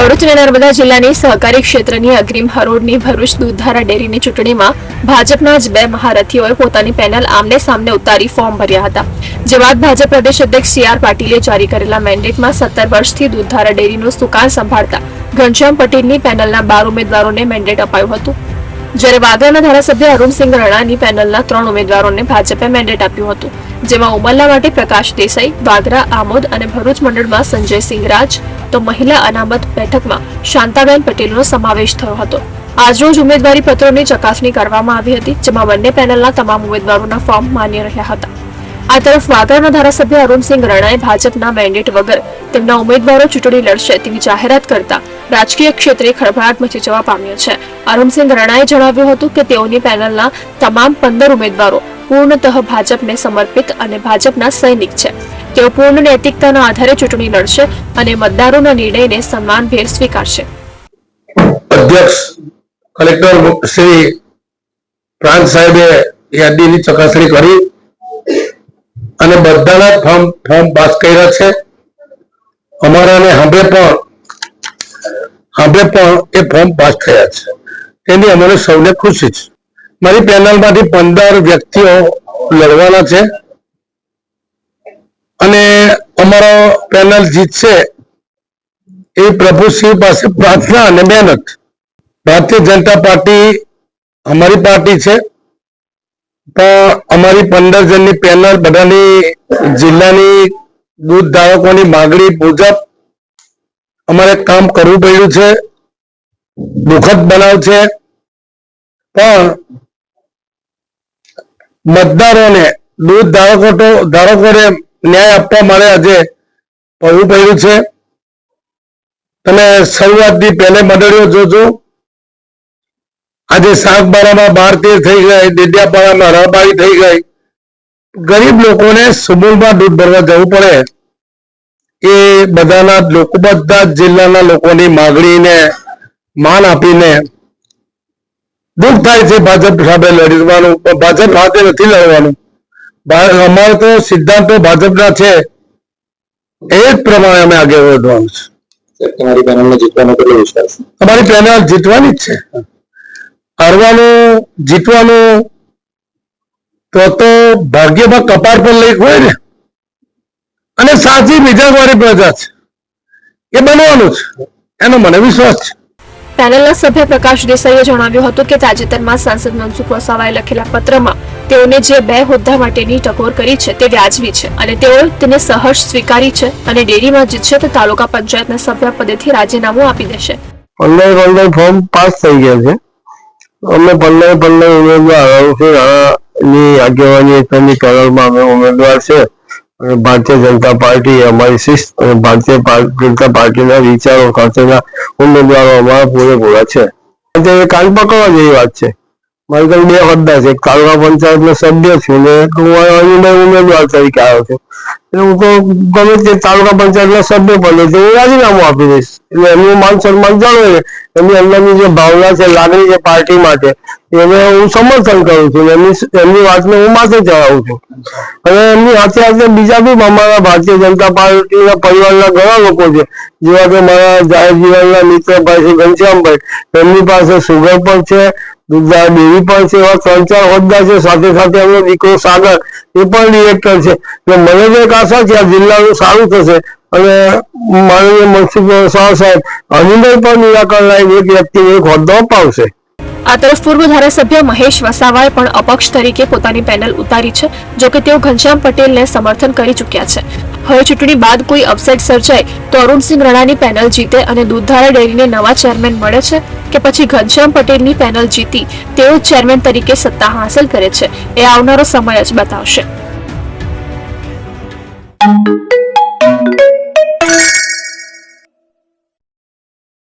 ભરૂચ નર્મદા જિલ્લાની સહકારી ક્ષેત્રની અગ્રીમ હરોળની ભરૂચ દૂધધારા ડેરીની ચૂંટણીમાં ભાજપના જ બે મહારથીઓએ પોતાની પેનલ આમને સામને ઉતારી ફોર્મ ભર્યા હતા. જે બાદ ભાજપ પ્રદેશ અધ્યક્ષ સી આર પાટીલે જારી કરેલા મેન્ડેટમાં સત્તર વર્ષથી દૂધધારા ડેરીનું સુકાન સંભાળતા ઘનશ્યામ પટેલની પેનલના બાર ઉમેદવારોને મેન્ડેટ અપાયું હતું. જ્યારે વાગરાના ધારાસભ્ય અરુણસિંહ રણાની પેનલના ત્રણ ઉમેદવારોને ભાજપે મેન્ડેટ આપ્યું હતું, જેમાં ઉમરલા માટે પ્રકાશ દેસાઈ વાગરા આમોદ અને ભરૂચ મંડળમાં સંજય સિંગરાજ તો મહિલા અનામત બેઠકમાં શાંતાબેન પટેલનો સમાવેશ થયો હતો. આજરોજ ઉમેદવારી પત્રોની ચકાસણી કરવામાં આવી હતી, જેમાં બંને પેનલના તમામ ઉમેદવારોના ફોર્મ માન્ય રહ્યા હતા. આ તરફ વાગડના ધારાસભ્ય અરુણસિંહ રાણાએ ભાજપના મેન્ડેટ વગર તેમના ઉમેદવારો ચૂંટણી લડશે તેવી જાહેરાત કરતા રાજકીય ક્ષેત્રે ખળભળાટ મચી જવા પામ્યો છે. અરુણસિંહ રાણાએ જણાવ્યું હતું કે તેઓની પેનલના તમામ પંદર ઉમેદવારો પૂર્ણતઃ ભાજપને સમર્પિત અને ભાજપના સૈનિક છે. તેઓ પૂર્ણ નૈતિકતાના આધારે ચૂંટણી લડશે અને મતદારોના નિર્ણયને સન્માનભેર સ્વીકારશે. અધ્યક્ષ કલેક્ટર શ્રી પ્રાંત સાહેબે યાદીની ચકાસણી કરી. અને બધાના ફોર્મ ફોર્મ પાસ કર્યા છે. અમારાને હવે પણ હવે પણ એ ફોર્મ પાસ થયા છે. તેની અમને સૌને ખુશી છે. મારી પેનલમાંથી પંદર વ્યક્તિઓ લડવાના છે. અને અમારો પેનલ જીતશે એ પ્રભુ શિવ પાસે પ્રાર્થના અને મહેનત. ભારતીય જનતા પાર્ટી અમારી પાર્ટી છે. પણ અમારી પંદર જણની પેનલ બધાની જિલ્લાની દૂધ ધારકોની માગણી મુજબ અમારે કામ કરવું પડ્યું છે. દુઃખદ બનાવ છે. પણ મતદારોને, દૂધ ધારકો તો ધારકોને ન્યાય આપવા માટે આજે પડવું પડ્યું છે. તમે શરૂઆતથી પહેલે મંડળીઓ જોજો. આજે સાગબારામાં બાર તેર થઈ ગઈ ડેડિયાપાડામાં રબારી થઈ ગઈ. ગરીબ લોકોને સુમૂલમાં દૂધ ભરવા જવું પડે. એ બધાના લોકો બધા જ જિલ્લાના લોકોની માગણીને માન આપીને દુઃખ થાય છે ભાજપ સામે લડવાનું ભાજપ સાથે નથી લડવાનું. અમારે તો સિદ્ધાંતો ભાજપના છે. એ જ પ્રમાણે અમે આગળ વધવાનું છે. તમારી પેનલ જીતવાનો કેટલો વિશ્વાસ? અમારી પેનલ જીતવાની જ છે. હારવાનું જીતવાનું તો તો ભાગ્યમાં કપાળ પર લેખ હોય ને. અને સાચી મિજાજવાળી પ્રજા છે. એ બનવાનું છે. એનો મને વિશ્વાસ છે. પેનલના સભ્ય પ્રકાશ દેસાઈએ જણાવ્યું હતું કે તાજેતરમાં સાંસદ મનસુખ વસાવાએ લખેલા પત્રમાં તેઓને જે બે હોદ્દા માટેની ટકોર કરી છે તે વ્યાજબી છે અને તેઓ તેને સહર્ષ સ્વીકારી છે અને ડેરીમાં જીતશે તો તાલુકા પંચાયતના સભ્ય પદેથી રાજીનામું આપી દેશે. ઓનલાઈન ઓનલાઈન ફોર્મ પાસ થઈ ગયા છે. અમે પંદર પંદર ઉમેદવારની આગેવાની હેઠળની અમે ઉમેદવાર છે. અને ભારતીય જનતા પાર્ટી અમારી શિસ્ત અને ભારતીય જનતા પાર્ટીના વિચારો સાથેના ઉમેદવારો અમારા પૂરેપૂરા છે. કાલ પકડવા જેવી વાત છે. મારી તો બે હોદ્દા છે. કાલવા પંચાયત નો સભ્ય છું ને હું અનિભાઈ ઉમેદવાર તરીકે આવ્યો છું. એટલે હું તો ગમે તે તાલુકા પંચાયતના સભ્ય બને તે રાજીનામું આપી દઈશ. એટલે એમનું માન સન્માન જાળવે એમની અંદરની જે ભાવના છે, લાગણી છે પાર્ટી માટે એને હું સમર્થન કરું છું એમની એમની વાતને હું માથે ચડાવું છું. અને એમની સાથે સાથે બીજા બી અમારા ભારતીય જનતા પાર્ટીના પરિવારના ઘણા લોકો છે. જેવા કે મારા જાહેર જીવનના મિત્ર ભાઈ છે ઘનશ્યામભાઈ, એમની પાસે સુગર પણ છે દૂધા ડેરી પણ છે, એવા ત્રણ ચાર હોદ્દા છે, સાથે સાથે એમનો દીકરો સાગર, એ પણ ડિરેક્ટર છે. એટલે મને તો એક આશા છે, આ જિલ્લાનું સારું થશે. અને માનનીય મનસુખ શાહ સાહેબ, અનિલભાઈ પણ નિરાકરણ લાવી એક વ્યક્તિને એક હોદ્દો અપાવશે. આ તરફ પૂર્વ ધારાસભ્ય મહેશ વસાવાએ પણ અપક્ષ તરીકે પોતાની પેનલ ઉતારી છે જો કે તેઓ ઘનશ્યામ પટેલને સમર્થન કરી ચૂક્યા છે. હવે ચૂંટણી બાદ કોઈ અપસેટ સર્જાય તો અરુણસિંહ રણાની પેનલ જીતે અને દૂધધારા ડેરીને નવા ચેરમેન મળે છે કે પછી ઘનશ્યામ પટેલની પેનલ જીતી, તેઓ ચેરમેન તરીકે સત્તા હાંસલ કરે છે. એ આવનારો સમય જ બતાવશે.